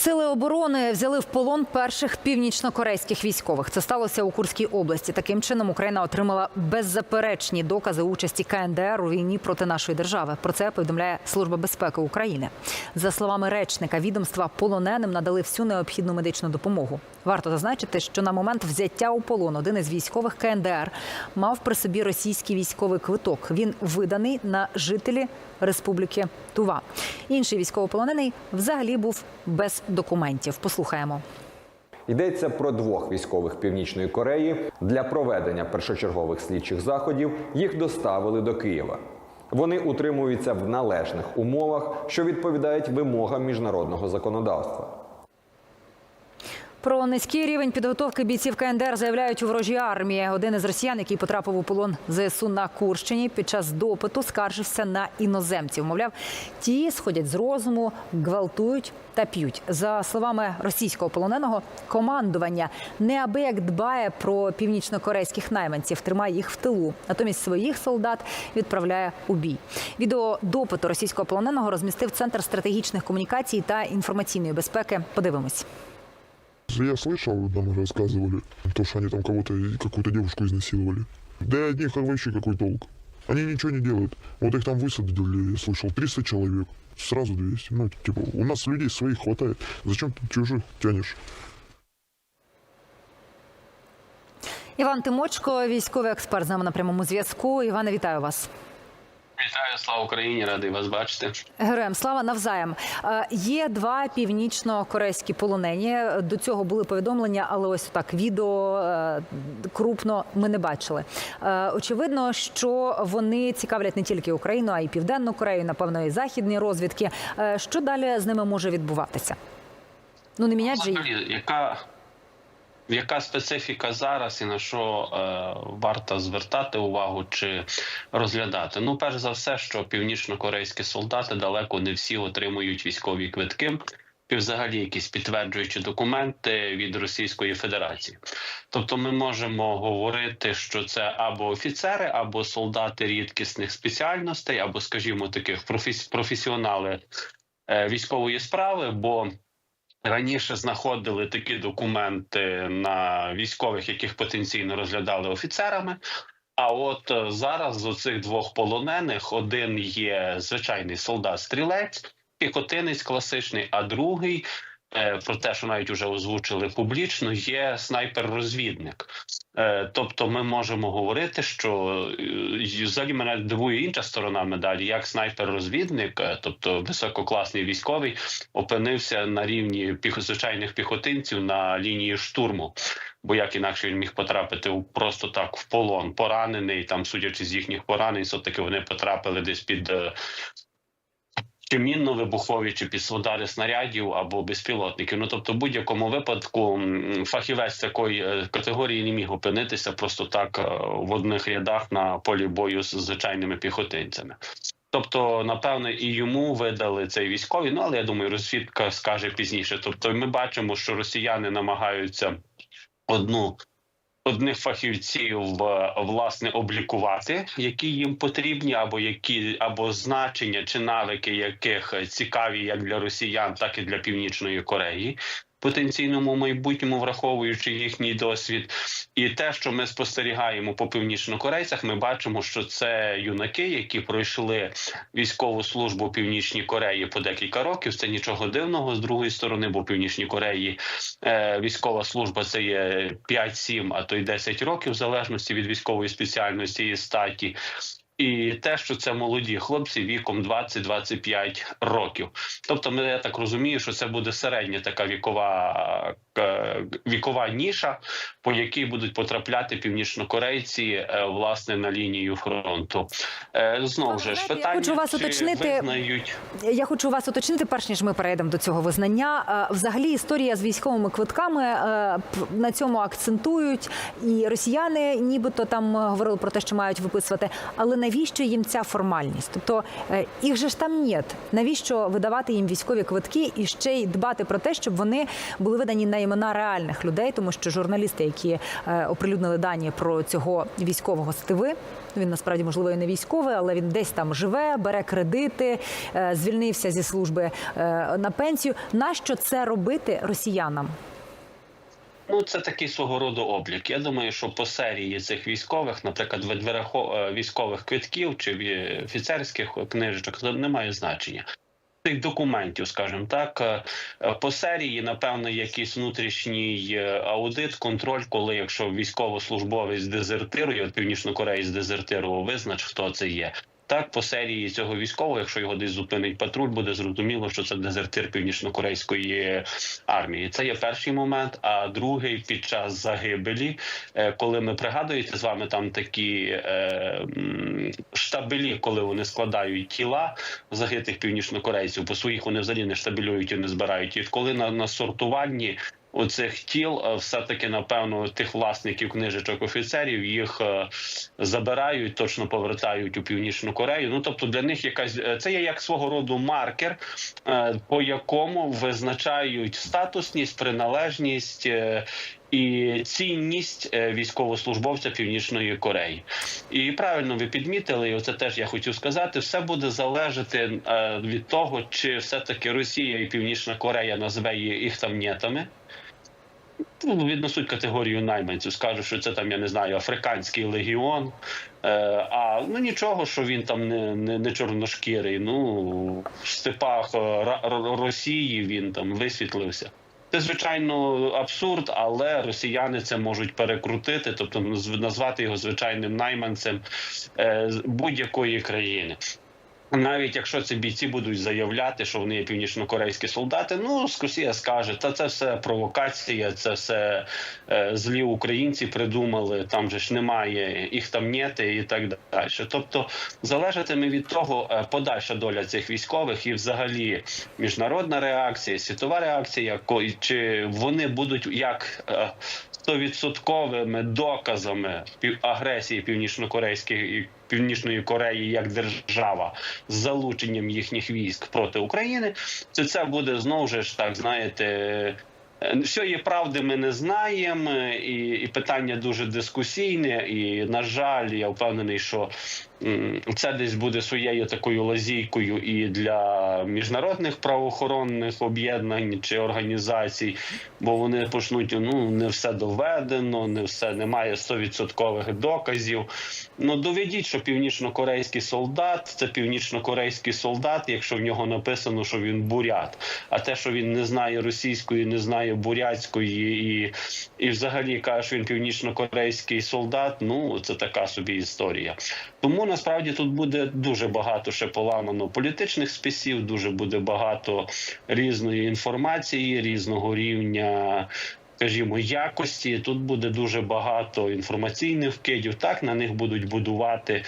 Сили оборони взяли в полон перших північнокорейських військових. Це сталося у Курській області. Таким чином Україна отримала беззаперечні докази участі КНДР у війні проти нашої держави. Про це повідомляє Служба безпеки України. За словами речника відомства, полоненим надали всю необхідну медичну допомогу. Варто зазначити, що на момент взяття у полон один із військових КНДР мав при собі російський військовий квиток. Він виданий на жителі Республіки Тува. Інший військовополонений взагалі був без документів. Послухаємо. Йдеться про двох військових Північної Кореї. Для проведення першочергових слідчих заходів їх доставили до Києва. Вони утримуються в належних умовах, що відповідають вимогам міжнародного законодавства. Про низький рівень підготовки бійців КНДР заявляють у ворожій армії. Один із росіян, який потрапив у полон ЗСУ на Курщині, під час допиту скаржився на іноземців. Мовляв, ті сходять з розуму, гвалтують та п'ють. За словами російського полоненого, командування неабияк дбає про північнокорейських найманців, тримає їх в тилу. Натомість своїх солдат відправляє у бій. Відео допиту російського полоненого розмістив центр стратегічних комунікацій та інформаційної безпеки. Подивимось. Я слышал, нам рассказывали, то, что они там кого-то, какую-то девушку изнасиловали. Да и от них вообще какой толк? Они ничего не делают. Вот их там высадили, я слышал, 300 человек. Сразу 200. Ну, типа, у нас людей своих хватает. Зачем ты чужих тянешь? Іван Тимочко, військовий експерт, з нами на прямому зв'язку. Іване, вітаю вас. Вітаю, слава Україні, радий вас бачити. Героям слава навзаєм. Е, Є два північно-корейські полонені. До цього були повідомлення, але ось так відео е, крупно ми не бачили. Е, Очевидно, що вони цікавлять не тільки Україну, а й Південну Корею, напевно, і західні розвідки. Що далі з ними може відбуватися? Ну не мінять же їх. Яка, яка специфіка зараз і на що е, варто звертати увагу чи розглядати? Ну, перш за все, що північно-корейські солдати далеко не всі отримують військові квитки. І взагалі якісь підтверджуючі документи від Російської Федерації. Тобто ми можемо говорити, що це або офіцери, або солдати рідкісних спеціальностей, або, скажімо, таких професі- професіонали е, військової справи, бо раніше знаходили такі документи на військових, яких потенційно розглядали офіцерами. А от е, зараз з оцих двох полонених один є звичайний солдат-стрілець, піхотинець класичний, а другий. е, Про те, що навіть вже озвучили публічно, є снайпер-розвідник. Е, Тобто, ми можемо говорити, що е, взагалі мене дивує інша сторона медалі, як снайпер-розвідник, е, тобто висококласний військовий, опинився на рівні звичайних піхотинців на лінії штурму. Бо як інакше він міг потрапити просто так в полон, поранений, там, судячи з їхніх поранень, все таки вони потрапили десь під чи мінно-вибухові, чи під снарядів або безпілотників. Ну тобто, в будь-якому випадку фахівець такої е, категорії не міг опинитися просто так е, в одних рядах на полі бою з звичайними піхотинцями. Тобто, напевне, і йому видали цей військовий. Ну але я думаю, розвідка скаже пізніше. Тобто, ми бачимо, що росіяни намагаються одну. Одних фахівців е, власне облікувати, які їм потрібні, або які або значення чи навики, яких цікаві як для росіян, так і для північної Кореї, потенційному майбутньому, враховуючи їхній досвід, і те, що ми спостерігаємо по північнокорейцях, ми бачимо, що це юнаки, які пройшли військову службу північній Кореї по декілька років. Це нічого дивного з другої сторони, бо в північній Кореї е, військова служба це є 5-7, а то й 10 років, в залежності від військової спеціальності і статі. І те, що це молоді хлопці віком 20-25 років. Тобто, я так розумію, що це буде середня така вікова е, вікова ніша, по якій будуть потрапляти північнокорейці е, власне на лінію фронту. Е, Знову ж я питання, хочу вас уточнити. визнають Я хочу вас уточнити, перш ніж ми перейдемо до цього визнання. Взагалі, історія з військовими квитками на цьому акцентують, і росіяни, нібито там говорили про те, що мають виписувати. Але навіщо їм ця формальність? Тобто е, їх же ж там нет. Навіщо видавати їм військові квитки і ще й дбати про те, щоб вони були видані на імена реальних людей, тому що журналісти, які е, оприлюднили дані про цього військового стиви. Він насправді можливо і не військовий, але він десь там живе, бере кредити, е, звільнився зі служби на пенсію. Нащо це робити росіянам? Ну, це такий свого роду облік. Я думаю, що по серії цих військових, наприклад, е, військових квитків чи ві- офіцерських книжечок, це не має значення. Цих документів, скажімо так, е, е, по серії, напевно, якийсь внутрішній е, аудит, контроль, коли якщо військовослужбовець дезертирує, от північнокореєць дезертирував, визнач, хто це є. Так, по серії цього військового, якщо його десь зупинить патруль, буде зрозуміло, що це дезертир північно-корейської армії. Це є перший момент. А другий під час загибелі, е, коли ми пригадуєте з вами там такі е, штабелі, коли вони складають тіла загитих північнокорейців, по своїх вони взагалі не штабелюють і не збирають. І коли на, на сортуванні оцих тіл, е, все-таки напевно тих власників книжечок офіцерів їх е, забирають, точно повертають у північну Корею. Ну тобто для них якась е, це є як свого роду маркер, по якому визначають статусність, приналежність. І цінність е, військовослужбовця Північної Кореї, і правильно ви підмітили, і оце теж я хотів сказати. Все буде залежати е, від того, чи все таки Росія і Північна Корея назве їх там нєтами, ну, віднесуть категорію найманців, скажуть, що це там, я не знаю, африканський легіон. Е, а ну нічого, що він там не, не, не чорношкірий. Ну в степах Росії він там висвітлився. Це звичайно абсурд, але росіяни це можуть перекрутити, тобто наз- назвати його звичайним найманцем е, будь-якої країни. Навіть якщо ці бійці будуть заявляти, що вони є північнокорейські солдати, ну Росія скаже, та це все провокація, це все е, злі українці придумали. Там же ж немає їх там нєти і так далі. Тобто залежатиме від того е, подальша доля цих військових і, взагалі, міжнародна реакція, світова реакція, чи вони будуть як. е, Стовідсотковими доказами агресії північнокорейських північної Кореї як держава з залученням їхніх військ проти України, то це буде знову ж так, знаєте. Е, Всієї правди ми не знаємо, і, і питання дуже дискусійне. І на жаль, я впевнений, що це десь буде своєю такою лазійкою і для міжнародних правоохоронних об'єднань чи організацій, бо вони почнуть ну не все доведено, не все немає стовідсоткових доказів. Ну доведіть, що північно-корейський солдат це північно-корейський солдат, якщо в нього написано, що він бурят. А те, що він не знає російської, не знає бурятської, і, і взагалі каже, що він північно-корейський солдат. Ну це така собі історія. Тому насправді тут буде дуже багато ще поламано політичних списів, дуже буде багато різної інформації, різного рівня. Скажімо, якості тут буде дуже багато інформаційних вкидів. Так на них будуть будувати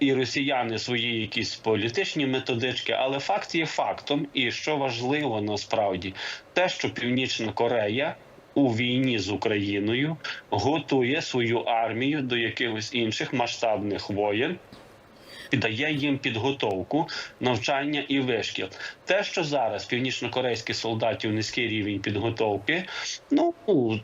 і росіяни свої якісь політичні методички, але факт є фактом. І що важливо насправді, те, що Північна Корея. У війні з Україною готує свою армію до якихось інших масштабних воєн, дає їм підготовку, навчання і вишкіл. Те, що зараз північнокорейських солдатів низький рівень підготовки, ну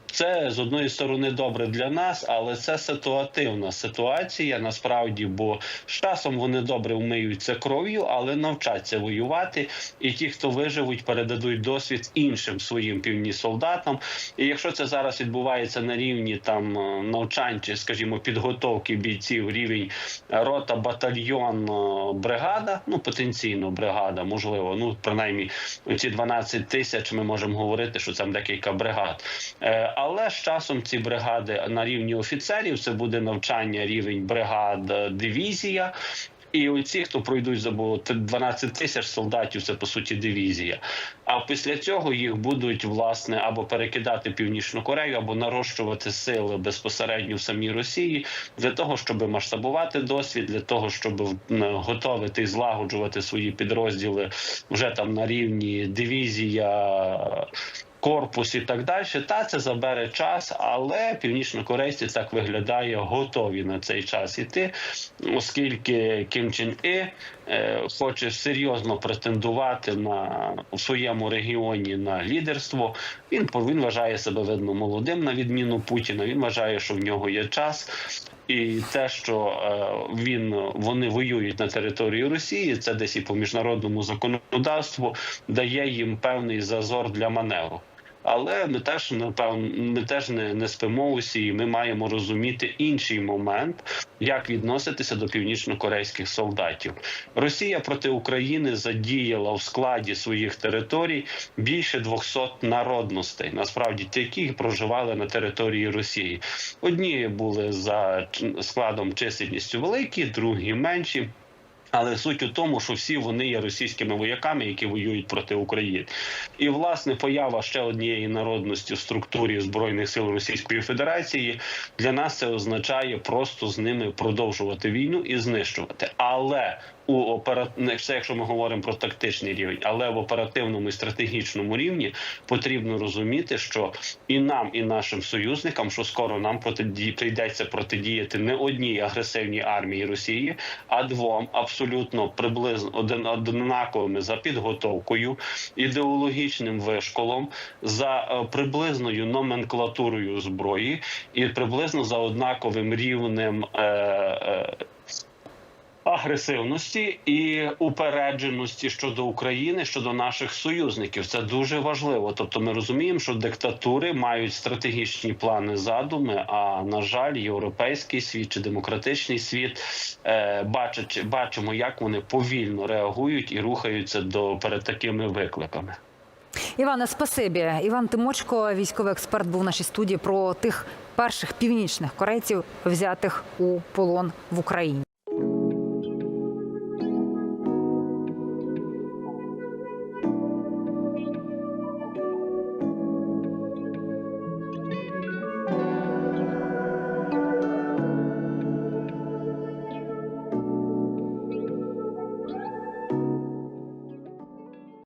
це з одної сторони добре для нас, але це ситуативна ситуація насправді, бо з часом вони добре вмиються кров'ю, але навчаться воювати. І ті, хто виживуть, передадуть досвід іншим своїм півні солдатам. І якщо це зараз відбувається на рівні там е, навчань чи, скажімо, підготовки бійців, рівень рота, батальйон, е, бригада, ну потенційно бригада, можливо, ну принаймні ці 12 тисяч ми можемо говорити, що там декілька бригад. Е, Але з часом ці бригади на рівні офіцерів це буде навчання рівень бригад, е, дивізія. І оці, хто пройдуть за бо 12 тисяч солдатів, це по суті дивізія. А після цього їх будуть власне або перекидати північну Корею, або нарощувати сили безпосередньо в самій Росії для того, щоб масштабувати досвід, для того, щоб готовити і злагоджувати свої підрозділи вже там на рівні дивізія. Корпус і так далі. Та це забере час, але північнокорейці так виглядає готові на цей час іти, оскільки Кім Чен І хоче серйозно претендувати на у своєму регіоні на лідерство. Він він вважає себе видно молодим на відміну Путіна. Він вважає, що в нього є час. І те, що е, він вони воюють на території Росії, це десь і по міжнародному законодавству дає їм певний зазор для маневру. Але ми теж напевно ми теж не, не спимо усі, і ми маємо розуміти інший момент, як відноситися до північно-корейських солдатів. Росія проти України задіяла в складі своїх територій більше 200 народностей. Насправді які проживали на території Росії. Одні були за складом чисельністю великі, другі менші. Але суть у тому, що всі вони є російськими вояками, які воюють проти України. І власне поява ще однієї народності в структурі збройних сил Російської Федерації для нас це означає просто з ними продовжувати війну і знищувати. Але у оперативне, це якщо ми говоримо про тактичний рівень, але в оперативному і стратегічному рівні потрібно розуміти, що і нам, і нашим союзникам, що скоро нам протиді прийдеться протидіяти не одній агресивній армії Росії, а двом абсолютно приблизно один однаковими за підготовкою, ідеологічним вишколом, за е, приблизною номенклатурою зброї і приблизно за однаковим рівнем. Е, е, Агресивності і упередженості щодо України, щодо наших союзників, це дуже важливо. Тобто, ми розуміємо, що диктатури мають стратегічні плани, задуми. А на жаль, європейський світ чи демократичний світ е, бачить, бачимо, як вони повільно реагують і рухаються до перед такими викликами. Іване, спасибі. Іван Тимочко, військовий експерт, був в нашій студії про тих перших північних корейців, взятих у полон в Україні.